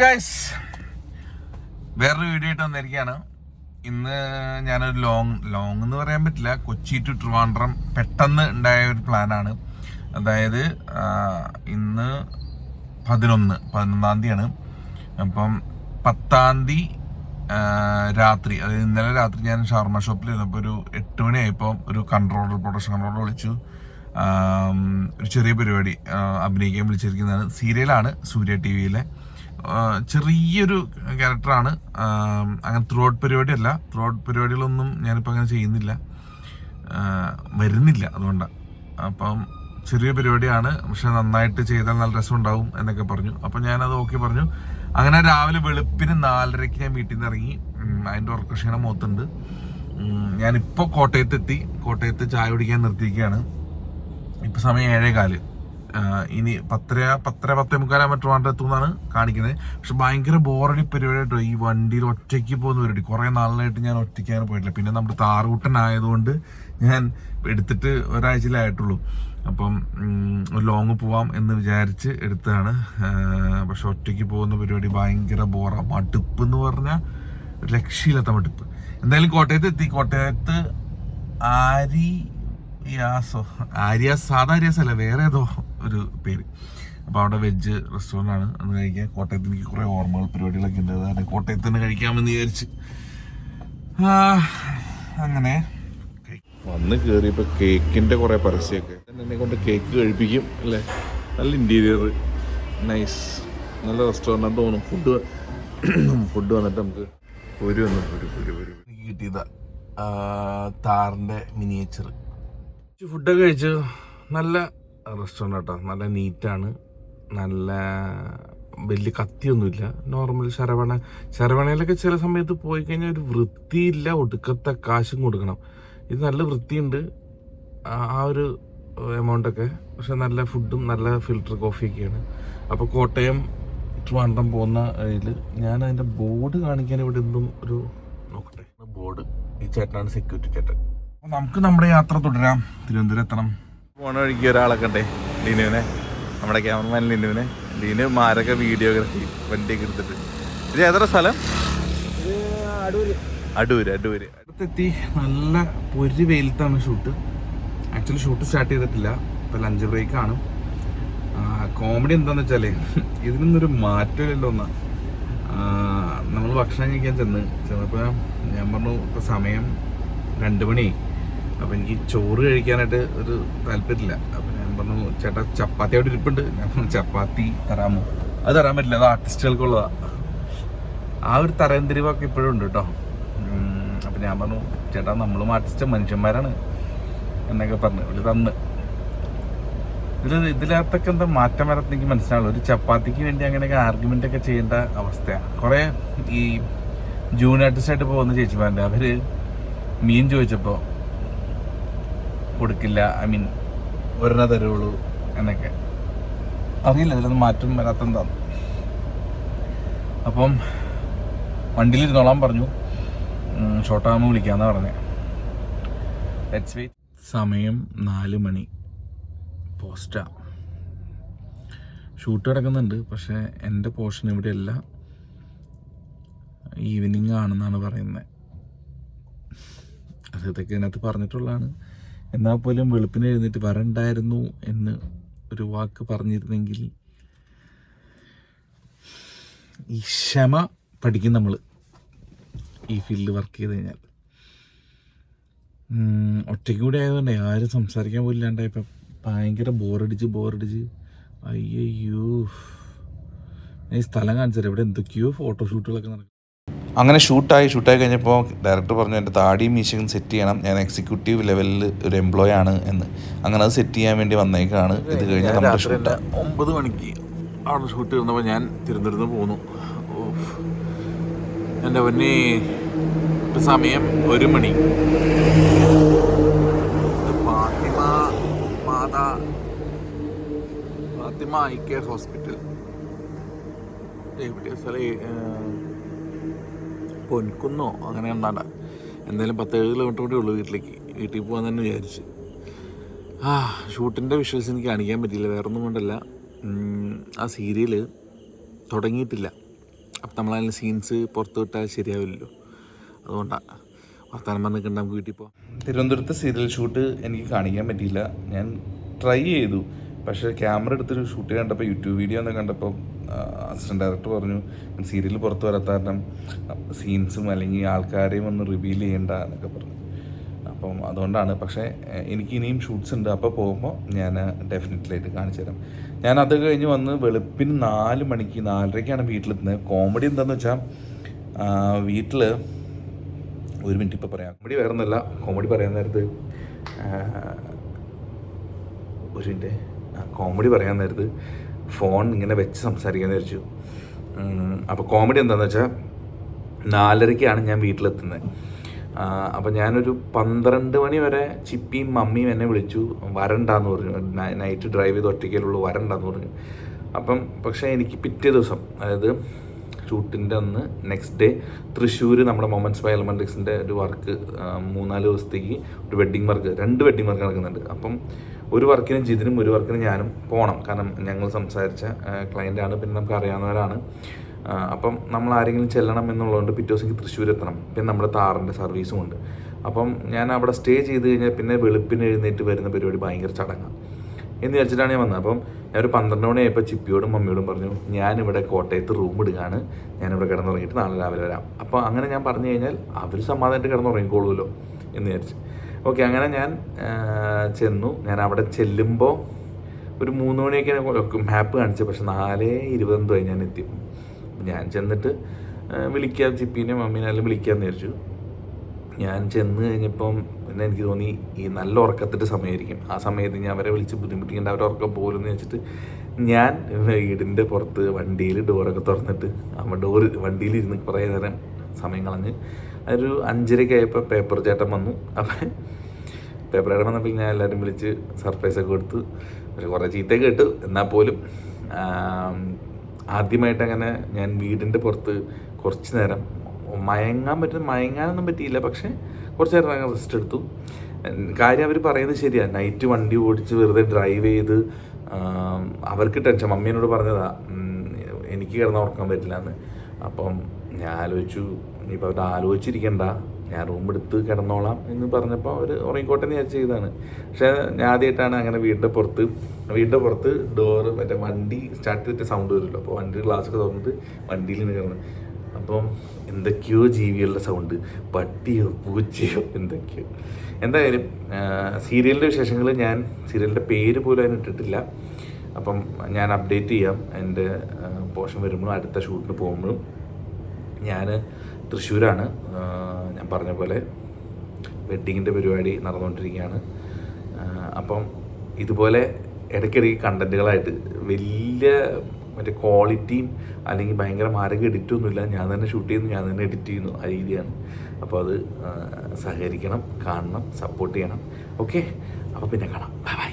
Guys വേറൊരു video ആയിട്ട് വന്നിരിക്കുകയാണ്. ഇന്ന് ഞാനൊരു ലോങ് ലോങ് എന്ന് പറയാൻ പറ്റില്ല. കൊച്ചി ടു ട്രിവാൻഡ്രം പെട്ടെന്ന് ഉണ്ടായ ഒരു പ്ലാനാണ് അതായത് ഇന്ന് പതിനൊന്ന് പതിനൊന്നാം തീയതിയാണ്. അപ്പം പത്താം തീയതി രാത്രി അതായത് ഇന്നലെ രാത്രി ഞാൻ ഷവർമ ഷോപ്പിൽ ഇരുന്നപ്പോൾ ഒരു എട്ട് മണിയായപ്പോൾ ഒരു കൺട്രോളർ പ്രൊഡക്ഷൻ കൺട്രോളർ വിളിച്ചു. ഒരു ചെറിയ പരിപാടി അഭിനയിക്കാൻ വിളിച്ചിരിക്കുന്നതാണ്. സീരിയലാണ് സൂര്യ ടി വിയിലെ ചെറിയൊരു ക്യാരക്ടറാണ്. അങ്ങനെ ത്രൂ ഔട്ട് പരിപാടിയല്ല. ത്രൂ ഔട്ട് പരിപാടികളൊന്നും ഞാനിപ്പോൾ അങ്ങനെ ചെയ്യുന്നില്ല. വരുന്നില്ല അതുകൊണ്ടാണ് അപ്പം ചെറിയ പരിപാടിയാണ്. പക്ഷെ നന്നായിട്ട് ചെയ്താൽ നല്ല രസം ഉണ്ടാവും എന്നൊക്കെ പറഞ്ഞു. അപ്പം ഞാനത് ഓക്കെ പറഞ്ഞു. അങ്ങനെ രാവിലെ വെളുപ്പിന് നാലരയ്ക്ക് ഞാൻ വീട്ടിൽ നിന്ന് ഇറങ്ങി. അതിന്റെ ഉറക്കക്ഷീണം മുഖത്തുണ്ട് ഉം, ഞാനിപ്പോൾ കോട്ടയത്ത് എത്തി കോട്ടയത്ത് ചായ കുടിക്കാൻ നിർത്തിയിരിക്കുകയാണ്. ഇപ്പം സമയം ഏഴേ കാൽ ഇനി പത്തര പത്തര പത്തേ മുക്കാലാ മറ്റു എത്തുമെന്നാണ് കാണിക്കുന്നത്. പക്ഷെ ഭയങ്കര ബോറടി പരിപാടിയായിട്ടോ ഈ വണ്ടിയിൽ ഒറ്റയ്ക്ക് പോകുന്ന പരിപാടി. കുറെ നാളിനായിട്ട് ഞാൻ ഒറ്റയ്ക്കാണ് പോയിട്ടില്ല. പിന്നെ നമ്മുടെ താറുകൂട്ടൻ ആയതുകൊണ്ട് ഞാൻ എടുത്തിട്ട് ഒരാഴ്ചയിലായിട്ടുള്ളൂ. അപ്പം ഒരു ലോങ് പോവാം എന്ന് വിചാരിച്ച് എടുത്തതാണ്. പക്ഷെ ഒറ്റയ്ക്ക് പോകുന്ന പരിപാടി ഭയങ്കര ബോറ മടുപ്പ് എന്ന് പറഞ്ഞാൽ രക്ഷയില്ലാത്ത മടുപ്പ്. എന്തായാലും കോട്ടയത്ത് എത്തി. കോട്ടയത്ത് ആരി യാസോ ആര്യാസ് സാധാ വേറെ ഏതോ ഒരു പേര്. അപ്പോൾ അവിടെ വെജ് റെസ്റ്റോറന്റ് ആണ്. അന്ന് കഴിക്കാൻ കോട്ടയത്ത് എനിക്ക് കുറേ ഓർമ്മകൾ പരിപാടികളൊക്കെ ഉണ്ട്. അതാണ് കോട്ടയത്ത് തന്നെ കഴിക്കാമെന്ന് വിചാരിച്ച്. ആ, അങ്ങനെ. വന്ന് കയറിയപ്പോൾ കേക്കിന്റെ കുറേ പരസ്യമൊക്കെ. എന്നെ കൊണ്ട് കേക്ക് കഴിപ്പിക്കും അല്ലേ? നല്ല ഇന്റീരിയർ നൈസ് നല്ല റെസ്റ്റോറന്റ് തോന്നും ഫുഡ് ഫുഡ് വന്നിട്ട് നമുക്ക് ഒരു ഒന്ന് ഒരു ഒരു ഒരു കിട്ടിയതാ താറിന്റെ മിനിയേച്ചർ ഫുഡൊക്കെ കഴിച്ചു. നല്ല റെസ്റ്റോറന്റ് കേട്ടോ നല്ല നീറ്റാണ് നല്ല വലിയ കത്തിയൊന്നുമില്ല. നോർമൽ ശരവണ ശരവണയിലൊക്കെ ചില സമയത്ത് പോയി കഴിഞ്ഞാൽ ഒരു വൃത്തിയില്ല ഒടുക്കത്തെ കാശും കൊടുക്കണം. ഇത് നല്ല വൃത്തിയുണ്ട്. ആ ഒരു എമൗണ്ടൊക്കെ പക്ഷെ നല്ല ഫുഡും നല്ല ഫിൽറ്റർ കോഫിയൊക്കെയാണ് അപ്പോൾ കോട്ടയം ട്രിവാൻഡ്രം പോകുന്ന ഇതിൽ ഞാൻ അതിന്റെ ബോർഡ് കാണിക്കാൻ ഇവിടെ എന്തും ഒരു നോക്കട്ടെ. ബോർഡ് ഈ ചേട്ടനാണ് സെക്യൂരിറ്റി ചേട്ടൻ. നമുക്ക് നമ്മുടെ യാത്ര തുടരാം. തിരുവനന്തപുരം എത്തണം. പോണ ഒരാളെ കണ്ടേ ലീനുവിനെ. നമ്മുടെ ക്യാമറമാൻ ലീനുവിനെ. ലീനു മാരക വീഡിയോഗ്രാഫി വണ്ടിയൊക്കെ എടുത്തിട്ട്. ഇത് ഏതൊരു സ്ഥലം? അടൂര് അടൂര്. അടുത്തെത്തി. നല്ല പൊരി വെയിലത്താണ് ഷൂട്ട് ആക്ച്വലി ഷൂട്ട് സ്റ്റാർട്ട് ചെയ്തിട്ടില്ല. ഇപ്പൊ ലഞ്ച് ബ്രേക്ക് ആണ്. കോമഡി എന്താന്ന് വെച്ചാൽ ഇതിനൊന്നൊരു മാറ്റമില്ലല്ലോ ഒന്ന് നമ്മൾ ഭക്ഷണം കഴിക്കാൻ ചെന്ന്. ചെന്നപ്പോൾ ഞാൻ പറഞ്ഞു ഇപ്പൊ സമയം രണ്ട് മണി. അപ്പൊ എനിക്ക് ചോറ് കഴിക്കാനായിട്ട് ഒരു താല്പര്യമില്ല. അപ്പോൾ ഞാൻ പറഞ്ഞു ചേട്ടാ ചപ്പാത്തി അവിടെ ഇരിപ്പുണ്ട്. ഞാൻ പറഞ്ഞു ചപ്പാത്തി തരാമോ? അത് തരാൻ പറ്റില്ല അത് ആർട്ടിസ്റ്റുകൾക്കുള്ളതാണ് ആ ഒരു തരംതിരിവൊക്കെ ഇപ്പോഴും ഉണ്ട് കേട്ടോ അപ്പം ഞാൻ പറഞ്ഞു ചേട്ടാ നമ്മളും ആർട്ടിസ്റ്റ് മനുഷ്യന്മാരാണ്. എന്നൊക്കെ പറഞ്ഞു ഒരു തന്ന്. ഇതിൽ ഇതിലകത്തൊക്കെ എന്താ മാറ്റം വരത്ത് എനിക്ക് മനസ്സിലാവുള്ളൂ ഒരു ചപ്പാത്തിക്ക് വേണ്ടി അങ്ങനെയൊക്കെ ആർഗ്യുമെന്റ് ഒക്കെ ചെയ്യേണ്ട അവസ്ഥയാണ്. കുറേ ഈ ജൂൺ ആർട്ടിസ്റ്റായിട്ട് പോകുന്ന ചേച്ചിമാരുടെ അവർ മീൻ ചോദിച്ചപ്പോൾ കൊടുക്കില്ല. ഐ മീൻ ഒരെണ്ണ തരുള്ളൂ എന്നൊക്കെ. അറിയില്ല ഇതിലൊന്നും മാറ്റം വരാത്തെന്താന്ന് അപ്പം വണ്ടിയിലിരുന്നോളാൻ പറഞ്ഞു. ഷോർട്ടാകുമ്പോൾ വിളിക്കാന്നാ പറഞ്ഞേ. ലെറ്റ്സ് വെയിറ്റ് സമയം നാല് മണി. പോസ്റ്റാ. ഷൂട്ട് കിടക്കുന്നുണ്ട് പക്ഷേ എന്റെ പോർഷൻ ഇവിടെയല്ല. ഈവനിങ് ആണെന്നാണ് പറയുന്നത്. അത് ഇതൊക്കെ ഇതിനകത്ത് പറഞ്ഞിട്ടുള്ളതാണ്. എന്നാൽ പോലും വെളുപ്പിന് എഴുന്നേറ്റ് വരണ്ടായിരുന്നു എന്ന് ഒരു വാക്ക് പറഞ്ഞിരുന്നെങ്കിൽ ഈ ക്ഷമ പഠിക്കും നമ്മൾ ഈ ഫീൽഡിൽ വർക്ക് ചെയ്ത് കഴിഞ്ഞാൽ. ഒറ്റയ്ക്ക് കൂടി ആയതുകൊണ്ട് ആരും സംസാരിക്കാൻ പോലില്ലാണ്ട് ഇപ്പം ഭയങ്കര ബോറടിച്ച് ബോറടിച്ച് അയ്യോ ഈ സ്ഥലം കാണിച്ചത് ഇവിടെ എന്തൊക്കെയോ ഫോട്ടോഷൂട്ടുകളൊക്കെ നടക്കും അങ്ങനെ ഷൂട്ടായി ഷൂട്ടായി കഴിഞ്ഞപ്പോൾ ഡയറക്ടർ പറഞ്ഞു എന്റെ താടിയും മീശയും സെറ്റ് ചെയ്യണം. ഞാൻ എക്സിക്യൂട്ടീവ് ലെവലിൽ ഒരു എംപ്ലോയി ആണ് എന്ന്. അങ്ങനെ അത് സെറ്റ് ചെയ്യാൻ വേണ്ടി വന്നേക്കാണ്. ഇത് കഴിഞ്ഞാൽ നമ്മുടെ ഷൂട്ട്. ഒമ്പത് മണിക്ക് അവിടെ ഷൂട്ട് ചെയ്യുന്നപ്പോൾ ഞാൻ തിരുവനന്തപുരത്ത് പോന്നു. എന്റെ പൊന്നി സമയം ഒരു മണി. Fathima Matha Fathima eye care hospital. സ്ഥലം പൊൻകുന്നോ അങ്ങനെ എന്താണ്ട എന്തായാലും പത്തേഴ് കിലോമീറ്റർ കൂടി ഉള്ളൂ വീട്ടിലേക്ക്. വീട്ടിൽ പോകാൻ തന്നെ വിചാരിച്ച്. ആ ഷൂട്ടിന്റെ വിഷ്വൽസ് എനിക്ക് കാണിക്കാൻ പറ്റിയില്ല. വേറൊന്നും കൊണ്ടല്ല. ആ സീരിയൽ തുടങ്ങിയിട്ടില്ല. അപ്പം നമ്മളതിന്റെ സീൻസ് പുറത്ത് വിട്ടാൽ ശരിയാവില്ലല്ലോ. അതുകൊണ്ടാണ് വർത്തമാനം പറഞ്ഞിട്ട് നമുക്ക് വീട്ടിൽ പോകാം തിരുവനന്തപുരത്തെ സീരിയൽ ഷൂട്ട് എനിക്ക് കാണിക്കാൻ പറ്റിയില്ല. ഞാൻ ട്രൈ ചെയ്തു. പക്ഷേ ക്യാമറ എടുത്തൊരു ഷൂട്ട് കണ്ടപ്പോൾ യൂട്യൂബ് വീഡിയോ എന്നൊക്കെ കണ്ടപ്പോൾ അസിസ്റ്റന്റ് ഡയറക്ടർ പറഞ്ഞു സീരിയൽ പുറത്ത് വരാത്ത കാരണം സീൻസും അല്ലെങ്കിൽ ആൾക്കാരെയും ഒന്ന് റിവീൽ ചെയ്യണ്ട എന്നൊക്കെ പറഞ്ഞു. അപ്പം അതുകൊണ്ടാണ്. പക്ഷേ എനിക്ക് ഇനിയും ഷൂട്ട്സ് ഉണ്ട്. അപ്പോൾ പോകുമ്പോൾ ഞാൻ ഡെഫിനറ്റ്ലി ആയിട്ട് കാണിച്ചു തരാം. ഞാൻ അത് കഴിഞ്ഞ് വന്ന് വെളുപ്പിന് നാല് മണിക്ക് നാലരയ്ക്കാണ് വീട്ടിലെത്തുന്നത്. കോമഡി എന്താണെന്ന് വെച്ചാൽ വീട്ടിൽ ഒരു മിനിറ്റ് ഇപ്പോൾ പറയാം. കോമഡി വേറെ ഒന്നുമല്ല കോമഡി പറയാൻ നേരത്ത് ഒരു മിനിറ്റ് കോമഡി പറയാൻ നേരത്ത് ഫോൺ ഇങ്ങനെ വെച്ച് സംസാരിക്കാൻ വെച്ചു അപ്പോൾ കോമഡി എന്താണെന്ന് വെച്ചാൽ നാലരയ്ക്കാണ് ഞാൻ വീട്ടിലെത്തുന്നത് അപ്പോൾ ഞാനൊരു പന്ത്രണ്ട് മണി വരെ ചിപ്പിയും മമ്മിയും എന്നെ വിളിച്ചു. വരണ്ടാന്ന് പറഞ്ഞു. നൈറ്റ് ഡ്രൈവ് ചെയ്ത് ഒറ്റയ്ക്കലുള്ളൂ വരണ്ടാന്ന് പറഞ്ഞു. അപ്പം പക്ഷേ എനിക്ക് പിറ്റേ ദിവസം അതായത് ഷൂട്ടിന്റെ അന്ന് നെക്സ്റ്റ് ഡേ തൃശ്ശൂർ നമ്മുടെ മൊമൻസ് ബൈ എലമെന്റിക്സിന്റെ ഒരു വർക്ക് മൂന്നാൽ ദിവസത്തേക്ക് ഒരു വെഡ്ഡിങ് വർക്ക് രണ്ട് വെഡ്ഡിങ് വർക്ക് നടക്കുന്നുണ്ട്. അപ്പം ഒരു വർക്കിന് ജിതിനും ഒരു വർക്കിന് ഞാനും പോകണം കാരണം ഞങ്ങൾ സംസാരിച്ച ക്ലയന്റാണ് പിന്നെ നമുക്ക് അറിയാവുന്നവരാണ്. അപ്പം നമ്മൾ ആരെങ്കിലും ചെല്ലണം എന്നുള്ളതുകൊണ്ട് പിറ്റേ ദിവസം തൃശ്ശൂർ എത്തണം. പിന്നെ നമ്മുടെ താറിന്റെ സർവീസും ഉണ്ട്. അപ്പം ഞാൻ അവിടെ സ്റ്റേ ചെയ്ത് കഴിഞ്ഞാൽ പിന്നെ വെളുപ്പിന് എഴുന്നേറ്റ് വരുന്ന പരിപാടി ഭയങ്കര ചടങ്ങാണ് എന്ന് വിചാരിച്ചിട്ടാണ് ഞാൻ വന്നത്. അപ്പം ഞാൻ ഒരു പന്ത്രണ്ട് മണിയായപ്പോൾ ചിപ്പിയോടും മമ്മിയോടും പറഞ്ഞു ഞാനിവിടെ കോട്ടയത്ത് റൂം ഇടുകയാണ്. ഞാനിവിടെ കിടന്നുറങ്ങിയിട്ട് നാളെ രാവിലെ വരാം. അപ്പോൾ അങ്ങനെ ഞാൻ പറഞ്ഞു കഴിഞ്ഞാൽ അവർ സമാധാനമായിട്ട് കിടന്നുറങ്ങിക്കോളൂല്ലോ എന്ന് വിചാരിച്ചു. ഓക്കെ അങ്ങനെ ഞാൻ ചെന്നു. ഞാൻ അവിടെ ചെല്ലുമ്പോൾ ഒരു മൂന്ന് മണിയൊക്കെ മാപ്പ് കാണിച്ചു പക്ഷെ നാലേ ഇരുപതെന്തോ ഞാൻ എത്തി. ഞാൻ ചെന്നിട്ട് വിളിക്കാം ചിപ്പീനെ മമ്മീനെ എല്ലാം വിളിക്കാമെന്ന് വിചാരിച്ചു. ഞാൻ ചെന്ന് കഴിഞ്ഞപ്പം പിന്നെ എനിക്ക് തോന്നി ഈ നല്ല ഉറക്കത്തിന്റെ സമയമായിരിക്കും. ആ സമയത്ത് ഞാൻ അവരെ വിളിച്ച് ബുദ്ധിമുട്ടിക്കേണ്ട അവരെ ഉറക്കം പോലെന്ന് വെച്ചിട്ട് ഞാൻ വീടിന്റെ പുറത്ത് വണ്ടിയിൽ ഡോറൊക്കെ തുറന്നിട്ട് ആ ഡോറ് വണ്ടിയിൽ ഇരുന്ന് കുറേ നേരം സമയം കളഞ്ഞ് ഒരു അഞ്ചരയ്ക്ക് ആയപ്പോൾ പേപ്പർ ചേട്ടൻ വന്നു. അപ്പം പേപ്പർ ചേട്ടൻ വന്നപ്പോൾ ഞാൻ എല്ലാവരും വിളിച്ച് സർപ്രൈസ് ഒക്കെ കൊടുത്തു പക്ഷെ കുറേ ചീത്ത കേട്ടു എന്നാൽ പോലും ആദ്യമായിട്ട് അങ്ങനെ ഞാൻ വീടിന്റെ പുറത്ത് കുറച്ച് നേരം മയങ്ങാൻ പറ്റുന്ന മയങ്ങാനൊന്നും പറ്റിയില്ല. പക്ഷേ കുറച്ച് നേരം റെസ്റ്റ് എടുത്തു. കാര്യം അവർ പറയുന്നത് ശരിയാണ് നൈറ്റ് വണ്ടി ഓടിച്ച് വെറുതെ ഡ്രൈവ് ചെയ്ത് അവർക്ക് ടെൻഷൻ മമ്മീനോട് പറഞ്ഞതാ എനിക്ക് കിടന്ന് ഉറക്കാൻ പറ്റില്ല എന്ന് അപ്പം ഞാൻ ആലോചിച്ചു ഇനിയിപ്പോൾ അവർ ആലോചിച്ചിരിക്കണ്ട. ഞാൻ റൂം എടുത്ത് കിടന്നോളാം എന്ന് പറഞ്ഞപ്പോൾ അവർ ഉറങ്ങിക്കോട്ടെ വിചാരിച്ച് ചെയ്തതാണ്. പക്ഷേ ഞാൻ ആദ്യമായിട്ടാണ് അങ്ങനെ വീടിന്റെ പുറത്ത് വീടിന്റെ പുറത്ത് ഡോറ് മറ്റേ വണ്ടി സ്റ്റാർട്ട് ചെയ്തിട്ട് സൗണ്ട് വരുമല്ലോ. അപ്പോൾ വണ്ടി ഗ്ലാസ് ഒക്കെ തുറന്നിട്ട് വണ്ടിയിൽ നിന്ന് കിടന്ന്. അപ്പം എന്തൊക്കെയോ ജീവികളുടെ സൗണ്ട് പട്ടിയോ പൂച്ചയോ എന്തൊക്കെയോ. എന്തായാലും സീരിയലിന്റെ വിശേഷങ്ങൾ ഞാൻ സീരിയലിന്റെ പേര് പോലും അതിന് ഇട്ടിട്ടില്ല. അപ്പം ഞാൻ അപ്ഡേറ്റ് ചെയ്യാം. എന്റെ പോഷൻ വരുമ്പോഴും അടുത്ത ഷൂട്ടിന് പോകുമ്പോഴും. ഞാൻ തൃശ്ശൂരാണ്. ഞാൻ പറഞ്ഞ പോലെ വെഡ്ഡിങ്ങിന്റെ പരിപാടി നടന്നുകൊണ്ടിരിക്കുകയാണ് അപ്പം ഇതുപോലെ ഇടയ്ക്കിടയ്ക്ക് കണ്ടന്റുകളായിട്ട് വലിയ മറ്റേ ക്വാളിറ്റിയും അല്ലെങ്കിൽ ഭയങ്കര മാരക എഡിറ്റൊന്നുമില്ല ഞാൻ തന്നെ ഷൂട്ട് ചെയ്യുന്നു ഞാൻ തന്നെ എഡിറ്റ് ചെയ്യുന്നു. ആ രീതിയാണ്. അപ്പോൾ അത് സഹകരിക്കണം കാണണം സപ്പോർട്ട് ചെയ്യണം. ഓക്കെ അപ്പോൾ പിന്നെ കാണാം. Bye bye